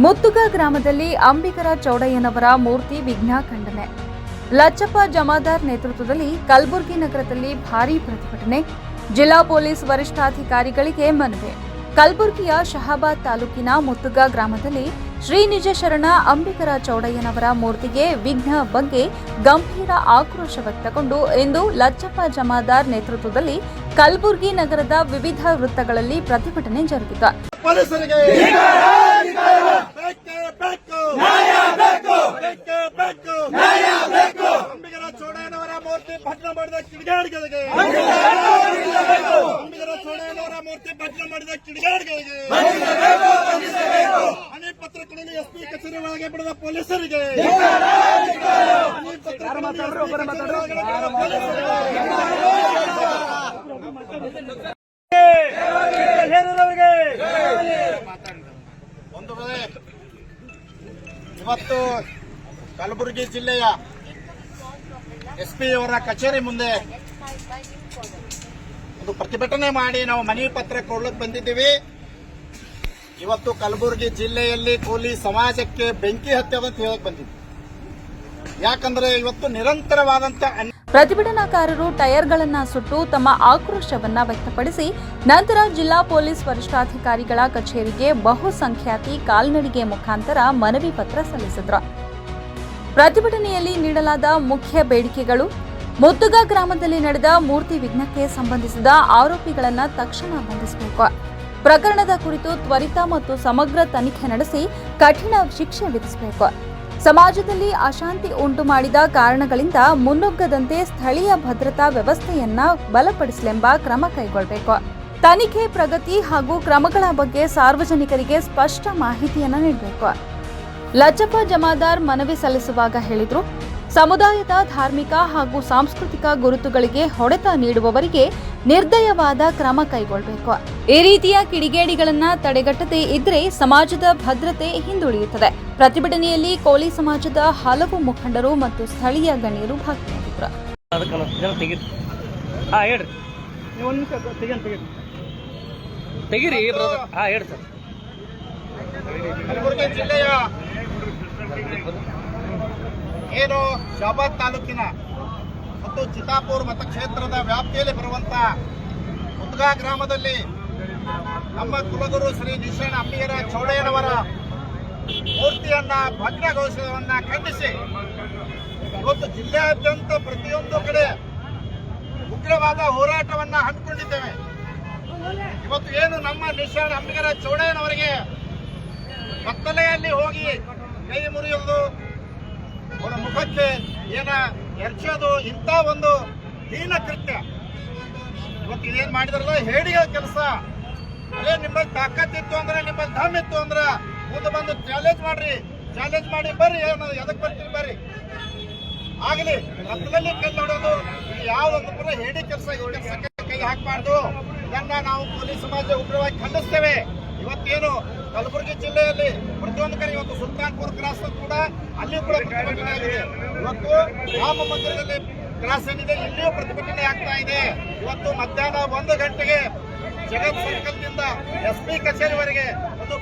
ಮುತ್ತುಗ ಗ್ರಾಮದಲ್ಲಿ ಅಂಬಿಕರ ಚೌಡಯ್ಯನವರ ಮೂರ್ತಿ ವಿಘ್ನ ಖಂಡನೆ. ಲಚ್ಚಪ್ಪ ಜಮಾದಾರ್ ನೇತೃತ್ವದಲ್ಲಿ ಕಲಬುರಗಿ ನಗರದಲ್ಲಿ ಭಾರೀ ಪ್ರತಿಭಟನೆ. ಜಿಲ್ಲಾ ಪೊಲೀಸ್ ವರಿಷ್ಠಾಧಿಕಾರಿಗಳಿಗೆ ಮನವಿ. ಕಲಬುರಗಿಯ ಶಹಾಬಾದ್ ತಾಲೂಕಿನ ಮುತ್ತುಗ ಗ್ರಾಮದಲ್ಲಿ ಶ್ರೀ ನಿಜ ಶರಣ ಅಂಬಿಗರ ಚೌಡಯ್ಯನವರ ಮೂರ್ತಿಗೆ ವಿಘ್ನ ಬಗ್ಗೆ ಗಂಭೀರ ಆಕ್ರೋಶ ವ್ಯಕ್ತಗೊಂಡು ಇಂದು ಲಚ್ಚಪ್ಪ ಜಮಾದಾರ್ ನೇತೃತ್ವದಲ್ಲಿ ಕಲಬುರಗಿ ನಗರದ ವಿವಿಧ ವೃತ್ತಗಳಲ್ಲಿ ಪ್ರತಿಭಟನೆ ಜರುಗಿತು ಪೊಲೀಸರಿಗೆ ಬೇಕೇ ಬೇಕು ಬೇಕೇ ಬೇಕು ಅಂಬಿಗರ ಭಗ್ನ ಮಾಡಿದ ಮೂರ್ತಿ ಭಟ್ನ ಮಾಡಿದ ಕಿಡಿಗಾಡಿಗಳಿಗೆ. ಹಣಿ ಕೊಡಲು ಎಸ್ಪಿ ಕಚೇರಿ ಒಳಗೆ ಬಿಡದ ಪೊಲೀಸರಿಗೆ. ಒಂದು ಇವತ್ತು ಕಲಬುರಗಿ ಜಿಲ್ಲೆಯ ಎಸ್ಪಿ ಅವರ ಕಚೇರಿ ಮುಂದೆ ಒಂದು ಪ್ರತಿಭಟನೆ ಮಾಡಿ ನಾವು ಮನವಿ ಪತ್ರ ಕೊಡ್ಲಿಕ್ಕೆ ಬಂದಿದ್ದೀವಿ. ಇವತ್ತು ಕಲಬುರಗಿ ಜಿಲ್ಲೆಯಲ್ಲಿ ಕೂಲಿ ಸಮಾಜಕ್ಕೆ ಬೆಂಕಿ ಹತ್ಯದ ಅಂತ ಹೇಳಕ್ ಬಂದಿದ್ವಿ. ಯಾಕಂದ್ರೆ ಇವತ್ತು ನಿರಂತರವಾದಂತ ಪ್ರತಿಭಟನಾಕಾರರು ಟೈರ್ಗಳನ್ನ ಸುಟ್ಟು ತಮ್ಮ ಆಕ್ರೋಶವನ್ನ ವ್ಯಕ್ತಪಡಿಸಿ ನಂತರ ಜಿಲ್ಲಾ ಪೊಲೀಸ್ ವರಿಷ್ಠಾಧಿಕಾರಿಗಳ ಕಚೇರಿಗೆ ಬಹುಸಂಖ್ಯಾತಿ ಕಾಲ್ನಡಿಗೆ ಮುಖಾಂತರ ಮನವಿ ಪತ್ರ ಸಲ್ಲಿಸಿದ್ರು. ಪ್ರತಿಭಟನೆಯಲ್ಲಿ ನೀಡಲಾದ ಮುಖ್ಯ ಬೇಡಿಕೆಗಳು. ಮುತ್ತುಗ ಗ್ರಾಮದಲ್ಲಿ ನಡೆದ ಮೂರ್ತಿ ವಿಘ್ನಕ್ಕೆ ಸಂಬಂಧಿಸಿದ ಆರೋಪಿಗಳನ್ನ ತಕ್ಷಣ ಬಂಧಿಸಬೇಕು. ಪ್ರಕರಣದ ಕುರಿತು ತ್ವರಿತ ಮತ್ತು ಸಮಗ್ರ ತನಿಖೆ ನಡೆಸಿ ಕಠಿಣ ಶಿಕ್ಷೆ ವಿಧಿಸಬೇಕು. ಸಮಾಜದಲ್ಲಿ ಅಶಾಂತಿ ಉಂಟು ಮಾಡಿದ ಕಾರಣಗಳಿಂದ ಮುನ್ನುಗ್ಗದಂತೆ ಸ್ಥಳೀಯ ಭದ್ರತಾ ವ್ಯವಸ್ಥೆಯನ್ನ ಬಲಪಡಿಸಲೆಂಬ ಕ್ರಮ ಕೈಗೊಳ್ಳಬೇಕು. ತನಿಖೆ ಪ್ರಗತಿ ಹಾಗೂ ಕ್ರಮಗಳ ಬಗ್ಗೆ ಸಾರ್ವಜನಿಕರಿಗೆ ಸ್ಪಷ್ಟ ಮಾಹಿತಿಯನ್ನು ನೀಡಬೇಕು. ಲಚ್ಚಪ್ಪ ಜಮಾದಾರ್ ಮನವಿ ಸಲ್ಲಿಸುವಾಗ ಹೇಳಿದ್ರು ಸಮುದಾಯದ ಧಾರ್ಮಿಕ ಹಾಗೂ ಸಾಂಸ್ಕೃತಿಕ ಗುರುತುಗಳಿಗೆ ಹೊಡೆತ ನೀಡುವವರಿಗೆ ನಿರ್ದಯವಾದ ಕ್ರಮ ಕೈಗೊಳ್ಳಬೇಕು. ಈ ರೀತಿಯ ಕಿಡಿಗೇಡಿಗಳನ್ನ ತಡೆಗಟ್ಟದೆ ಇದ್ರೆ ಸಮಾಜದ ಭದ್ರತೆ ಹಿಂದುಳಿಯುತ್ತದೆ. ಪ್ರತಿಭಟನೆಯಲ್ಲಿ ಕೋಲಿ ಸಮಾಜದ ಹಲವು ಮುಖಂಡರು ಮತ್ತು ಸ್ಥಳೀಯ ಗಣ್ಯರು ಭಾಗಿಯಾಗಿದ್ದರು ಏನು ಶಾಬಾದ್ ತಾಲೂಕಿನ ಮತ್ತು ಚಿತ್ತಾಪುರ್ ಮತಕ್ಷೇತ್ರದ ವ್ಯಾಪ್ತಿಯಲ್ಲಿ ಬರುವಂತ ಮುದ್ಗಾ ಗ್ರಾಮದಲ್ಲಿ ನಮ್ಮ ಕುಲಗುರು ಶ್ರೀ ನಿಶಾಣ ಅಂಬಿಗರ ಚೌಡಯ್ಯನವರ ಮೂರ್ತಿಯನ್ನ ಭಗ್ನಗೊಳಿಸುವುದನ್ನ ಖಂಡಿಸಿ ಇವತ್ತು ಜಿಲ್ಲೆಯಾದ್ಯಂತ ಪ್ರತಿಯೊಂದು ಕಡೆ ಉಗ್ರವಾದ ಹೋರಾಟವನ್ನ ಹಮ್ಮಿಕೊಂಡಿದ್ದೇವೆ. ಇವತ್ತು ಏನು ನಮ್ಮ ನಿಶಾಣ ಅಂಬಿಗರ ಚೌಡಯ್ಯನವರಿಗೆ ಕತ್ತಲೆಯಲ್ಲಿ ಹೋಗಿ ಕೈ ಮುರಿಯುವುದು. ಅವರ ಮುಖಕ್ಕೆ ಏನ ಎರಚೋದು, ಇಂಥ ಒಂದು ಹೀನ ಕೃತ್ಯ. ಇವತ್ತು ಇದೇನ್ ಮಾಡಿದ್ರಲ್ಲ ಹೇಳಿಯ ಕೆಲಸ. ಅದೇ ನಿಮ್ಮಲ್ಲಿ ತಾಕತ್ತಿತ್ತು ಅಂದ್ರೆ ನಿಮ್ಮಲ್ಲಿ ಧಮ್ ಇತ್ತು ಅಂದ್ರೆ, ಮುಂದೆ ಬಂದು ಚಾಲೆಂಜ್ ಮಾಡ್ರಿ. ಚಾಲೆಂಜ್ ಮಾಡಿ ಬರ್ರಿ, ಏನು ಎದಕ್ ಬರ್ತೀರಿ ಬರ್ರಿ. ಆಗಲಿ ಕತ್ತಲಲ್ಲಿ ಕೈ ನೋಡೋದು ಇದು ಯಾವ್ದೊಂದು ಕೂಡ ಹೇಡಿ ಕೆಲಸ ಕೈ ಹಾಕಬಾರ್ದು. ಇದನ್ನ ನಾವು ಪೊಲೀಸ್ ಸಮಾಜ ಉಗ್ರವಾಗಿ ಖಂಡಿಸ್ತೇವೆ. ಇವತ್ತೇನು ಕಲಬುರಗಿ ಜಿಲ್ಲೆಯಲ್ಲಿ ಪ್ರತಿಯೊಂದು ಕಡೆ ಇವತ್ತು ಸುಲ್ತಾನ್ಪುರ್ ಕ್ರಾಸ್ ಕೂಡ ಅಲ್ಲಿಯೂ ಕೂಡ ಪ್ರತಿಭಟನೆ ಆಗಿದೆ. ಇವತ್ತು ರಾಮ ಮಂದಿರದಲ್ಲಿ ಕ್ರಾಸ್ ಏನಿದೆ, ಇಲ್ಲಿಯೂ ಪ್ರತಿಭಟನೆ ಆಗ್ತಾ ಇದೆ. ಇವತ್ತು ಮಧ್ಯಾಹ್ನ ಒಂದು ಗಂಟೆಗೆ ಜಗತ್ ಸರ್ಕಲ್ದಿಂದ ಎಸ್ ಪಿ ಕಚೇರಿವರೆಗೆ ಒಂದು